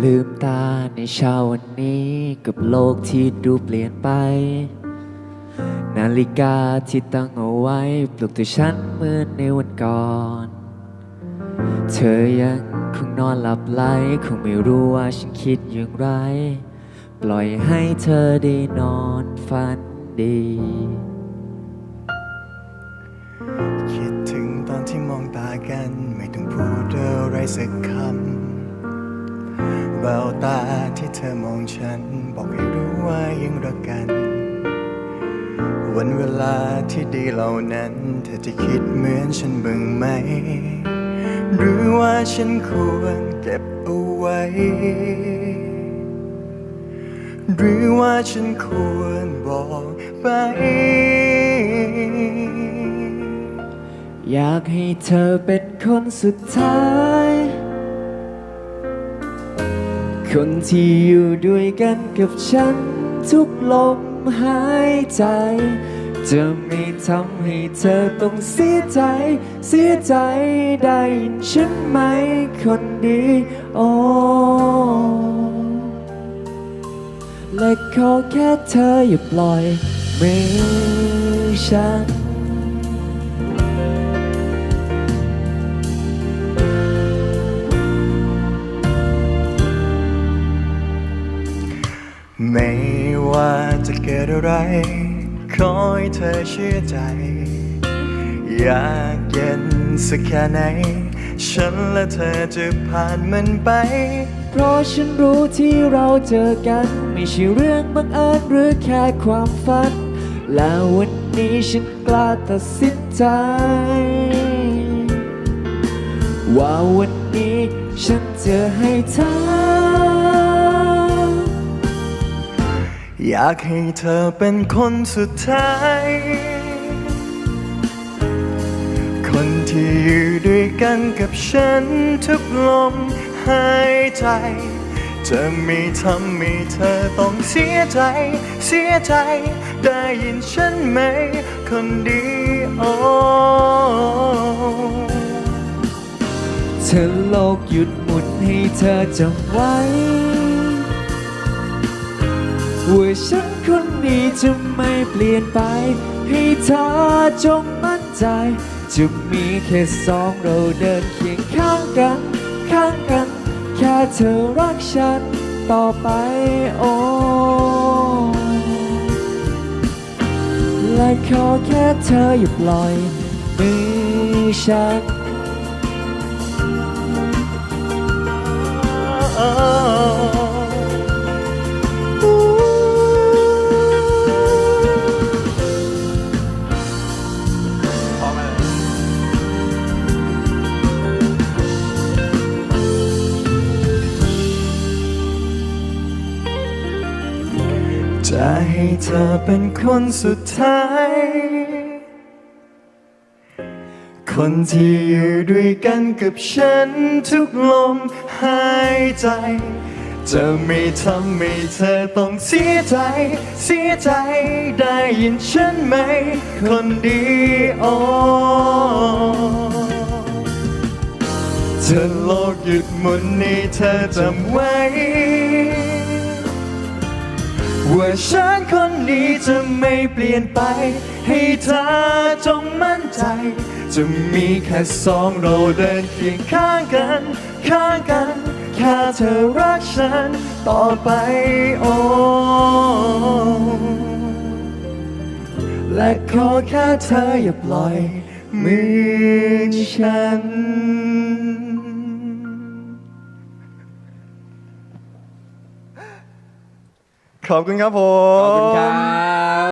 ลืมตาในเช้าวันนี้กับโลกที่ดูเปลี่ยนไป นาฬิกาที่ตั้งเอาไว้ปลุกตัวฉันเหมือนในวันก่อน เธอยังคงนอนหลับไหลคงไม่รู้ว่าฉันคิดอย่างไร ปล่อยให้เธอได้นอนฝันดี คิดถึงตอนที่มองตากัน ไม่ต้องพูดอะไรสักคำ แววตาที่เธอมองฉัน บอกให้รู้ว่ายังรักกัน วันเวลาที่ดีเหล่านั้น เธอจะคิดเหมือนฉันบ้างไหม หรือว่าฉันควรเก็บเอาไว้ หรือว่าฉันควรบอกไป อยากให้เธอเป็นคนสุดท้าย คนที่อยู่ด้วยกันกับฉัน ทุกลมหายใจ จะไม่ทำให้เธอต้องเสียใจ เสียใจได้ยินฉันไหมคนดีโอ้และขอแค่เธออย่าปล่อยมือฉัน เกิดอะไรขอให้เธอเชื่อใจ อยากเย็นสักแค่ไหน ฉันและเธอจะผ่านมันไป เพราะฉันรู้ที่เราเจอกัน ไม่ใช่เรื่องบังเอิญหรือแค่ความฝัน และวันนี้ฉันกล้าตัดสินใจ ว่าวันนี้ฉันจะให้เธอ อยากให้เธอเป็นคนสุดท้าย คนที่อยู่ด้วยกันกับฉันทุกลมหายใจ จะไม่ทำให้เธอต้องเสียใจ เสียใจ ได้ยินฉันไหม คนดีโอเธอโลกหยุดหมุนให้เธอจำไว้ ว่าฉันคนนี้จะไม่เปลี่ยนไป ให้เธอจงมั่นใจ จะมีแค่สองเราเดินเคียงข้างกัน ข้างกัน แค่เธอรักฉันต่อไปโอ้และขอแค่เธออย่าปล่อยมือฉัน จะให้เธอเป็นคนสุดท้าย คนที่อยู่ด้วยกันกับฉันทุกลมหายใจ จะไม่ทำให้เธอต้องเสียใจ เสียใจได้ยินฉันไหม คนดีโอเธอโลกหยุดหมุนให้เธอจำไว้ ว่าฉันคนนี้จะไม่เปลี่ยนไป ให้เธอจงมั่นใจ จะมีแค่สองเราเดินเคียงข้างกัน ข้างกัน แค่เธอรักฉันต่อไปโอ้และขอแค่เธออย่าปล่อยมือฉัน ขอบคุณครับผม ขอบคุณครับ